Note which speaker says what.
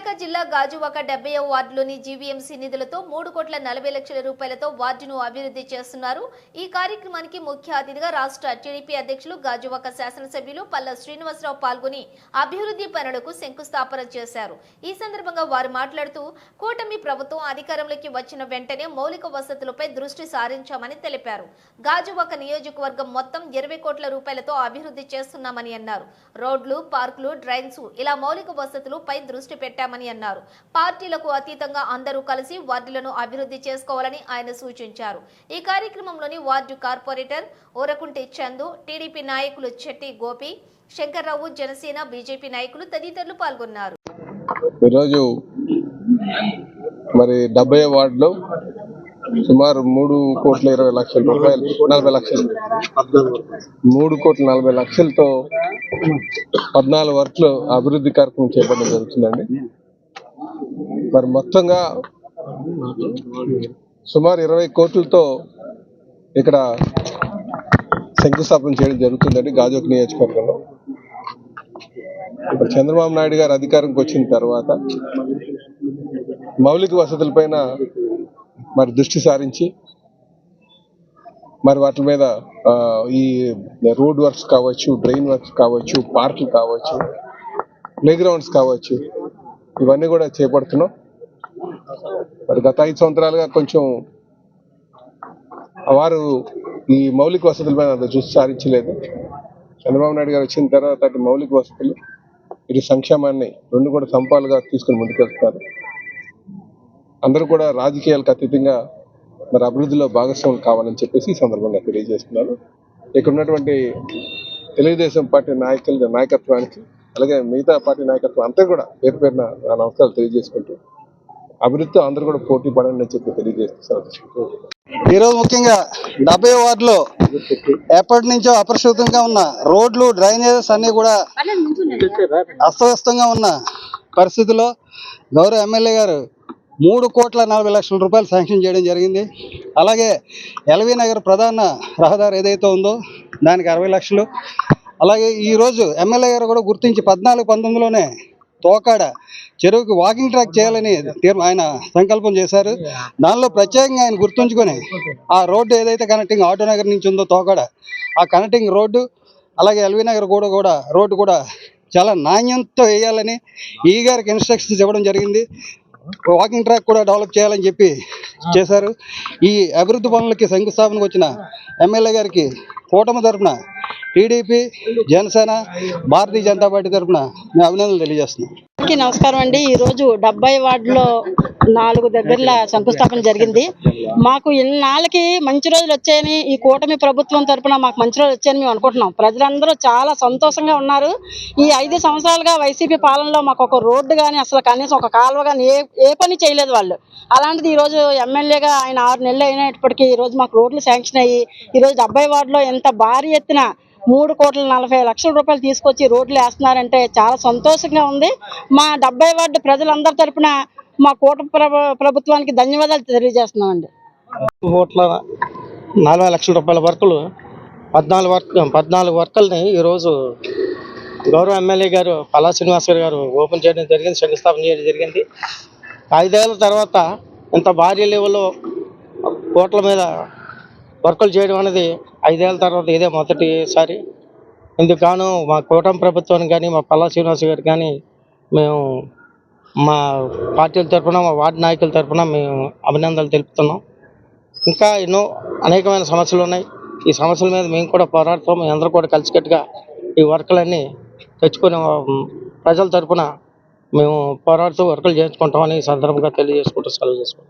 Speaker 1: విశాఖ జిల్లా గాజువాక డెబ్బై వార్డులోని జీవీఎంసీ నిధులతో మూడు కోట్ల నలభై లక్షల రూపాయలతో వార్డును అభివృద్ధి చేస్తున్నారు. ఈ కార్యక్రమానికి ముఖ్య అతిథిగా రాష్ట్ర టీడీపీ అధ్యక్షులు గాజువాక శాసనసభ్యులు పల్ల శ్రీనివాసరావు పాల్గొని అభివృద్ధి పనులకు శంకుస్థాపన చేశారు. ఈ సందర్భంగా వారు మాట్లాడుతూ కూటమి ప్రభుత్వం అధికారంలోకి వచ్చిన వెంటనే మౌలిక వసతులపై దృష్టి సారించామని తెలిపారు. గాజువాక నియోజకవర్గం మొత్తం ఇరవై కోట్ల రూపాయలతో అభివృద్ధి చేస్తున్నామని అన్నారు. రోడ్లు పార్కులు డ్రైన్స్ ఇలా మౌలిక వసతులు పై దృష్టి పెట్టామని అన్నారు. పార్టీలకు అతీతంగా అందరూ కలిసి వార్డులను అభివృద్ధి చేసుకోవాలని ఆయన సూచించారు. ఈ కార్యక్రమంలోని ward corporator Orakunti Chandu TDP నాయకులు చెట్టి గోపి శంకర్రావు జనసేన బీజేపీ నాయకులు తదితరులు పాల్గొన్నారు.
Speaker 2: ఈరోజు మరి డెబ్బై వార్డులో సుమారు మూడు కోట్ల ఇరవై లక్షల రూపాయలు నలభై లక్షలు మూడు కోట్ల నలభై లక్షలతో పద్నాలుగు వర్క్లు అభివృద్ధి కార్యక్రమం చేపట్టడం జరుగుతుందండి. మరి మొత్తంగా సుమారు ఇరవై కోట్లతో ఇక్కడ శంకుస్థాపన చేయడం జరుగుతుందండి గాజోక్ నియోజకవర్గంలో. ఇప్పుడు చంద్రబాబు నాయుడు గారు అధికారంకి వచ్చిన తర్వాత మౌలిక వసతులపైన మరి దృష్టి సారించి మరి వాటి మీద ఈ రోడ్ వర్క్స్ కావచ్చు డ్రైన్ వర్క్స్ కావచ్చు పార్కులు కావచ్చు ప్లేగ్రౌండ్స్ కావచ్చు ఇవన్నీ కూడా చేపడుతున్నాం. మరి గత ఐదు సంవత్సరాలుగా కొంచెం వారు ఈ మౌలిక వసతులపై అంత దృష్టి సారించలేదు. చంద్రబాబు నాయుడు గారు వచ్చిన తర్వాత అటు మౌలిక వసతులు ఇటు సంక్షేమాన్ని రెండు కూడా సంపాలుగా తీసుకుని ముందుకెళ్తున్నారు. అందరూ కూడా రాజకీయాలకు అతీతంగా మరి అభివృద్ధిలో భాగస్వాములు కావాలని చెప్పేసి ఈ సందర్భంగా తెలియజేస్తున్నారు ఇక్కడ ఉన్నటువంటి తెలుగుదేశం పార్టీ నాయకుల నాయకత్వానికి అలాగే మిగతా పార్టీ నాయకత్వం అంతా కూడా పేరు పేరున నా నమస్కారాలు తెలియజేసుకుంటూ అభివృద్ధితో అందరూ కూడా పోటీ పడండి అని చెప్పి తెలియజేస్తున్నారు
Speaker 3: ఈరోజు ముఖ్యంగా డెబ్బై వార్డులో ఎప్పటి నుంచో అపరిశుభ్రంగా ఉన్న రోడ్లు డ్రైనేజెస్ అన్నీ కూడా అస్తవ్యస్తంగా ఉన్న పరిస్థితిలో గౌరవ ఎమ్మెల్యే గారు మూడు కోట్ల నలభై లక్షల రూపాయలు శాంక్షన్ చేయడం జరిగింది. అలాగే ఎల్వీ నగర్ ప్రధాన రహదారి ఏదైతే ఉందో దానికి అరవై లక్షలు అలాగే ఈరోజు ఎమ్మెల్యే గారు కూడా గుర్తించి పద్నాలుగు పంతొమ్మిదిలోనే తోకాడ చెరువుకి వాకింగ్ ట్రాక్ చేయాలని ఆయన సంకల్పం చేశారు. దానిలో ప్రత్యేకంగా ఆయన గుర్తుంచుకొని ఆ రోడ్డు ఏదైతే కనెక్టింగ్ ఆటో నగర్ నుంచి ఉందో తోకాడ ఆ కనెక్టింగ్ రోడ్డు అలాగే ఎల్వీ నగర్ కూడా కూడా రోడ్డు కూడా చాలా నాణ్యంతో వేయాలని ఈ గారికి ఇన్స్ట్రక్షన్స్ ఇవ్వడం జరిగింది. వాకింగ్ ట్రాక్ కూడా డెవలప్ చేయాలని చెప్పి చేశారు. ఈ అభివృద్ధి పనులకి శంకుస్థాపనకు వచ్చిన ఎమ్మెల్యే గారికి కూటమి తరఫున టీడీపీ జనసేన భారతీయ జనతా పార్టీ తరఫున మేము అభినందనలు తెలియజేస్తున్నాం.
Speaker 4: నమస్కారం అండి. ఈరోజు డెబ్బై వార్డులో నాలుగు దగ్గరల శంకుస్థాపన జరిగింది. మాకు ఇన్నాళ్ళకి మంచి రోజులు వచ్చాయని ఈ కూటమి ప్రభుత్వం తరపున మాకు మంచి రోజులు వచ్చాయని మేము అనుకుంటున్నాం. ప్రజలందరూ చాలా సంతోషంగా ఉన్నారు. ఈ ఐదు సంవత్సరాలుగా వైసీపీ పాలనలో మాకు ఒక రోడ్డు కానీ అసలు కనీసం ఒక కాలువ కానీ ఏ ఏ పని చేయలేదు వాళ్ళు. అలాంటిది ఈరోజు ఎమ్మెల్యేగా ఆయన ఆరు నెలలు అయినప్పటికీ ఈరోజు మాకు రోడ్లు శాంక్షన్ అయ్యి ఈరోజు డెబ్బై వార్డులో ఎంత భారీ ఎత్తున మూడు కోట్ల నలభై లక్షల రూపాయలు తీసుకొచ్చి రోడ్లు వేస్తున్నారంటే చాలా సంతోషంగా ఉంది. మా డెబ్బై వార్డు ప్రజలందరి తరపున మా కూటమి ప్రభుత్వానికి ధన్యవాదాలు తెలియజేస్తున్నామండి.
Speaker 5: కోట్ల నలభై లక్షల రూపాయల వర్కులు పద్నాలుగు వర్క్ పద్నాలుగు వర్కల్ని ఈరోజు గౌరవ ఎమ్మెల్యే గారు పల్లా శ్రీనివాస్ గారు ఓపెన్ చేయడం జరిగింది శంకుస్థాపన చేయడం జరిగింది. ఐదేళ్ళ తర్వాత ఇంత భారీ లెవెల్లో కోట్ల మీద వర్కులు చేయడం అనేది ఐదేళ్ళ తర్వాత ఇదే మొదటిసారి. ఇందుకు మా కూటమి ప్రభుత్వానికి కానీ మా పల్లా శ్రీనివాస్ గారికి కానీ మేము మా పార్టీల తరఫున మా వార్డు నాయకుల తరఫున మేము అభినందనలు తెలుపుతున్నాం. ఇంకా ఎన్నో అనేకమైన సమస్యలు ఉన్నాయి. ఈ సమస్యల మీద మేము కూడా పోరాడుతాం. మేము అందరూ కూడా కలిసికట్టుగా ఈ వర్కులన్నీ తెచ్చుకునే ప్రజల తరఫున మేము పోరాడుతూ వర్కులు చేయించుకుంటామని సందర్భంగా తెలియజేసుకుంటూ సెలవు చేసుకుంటాం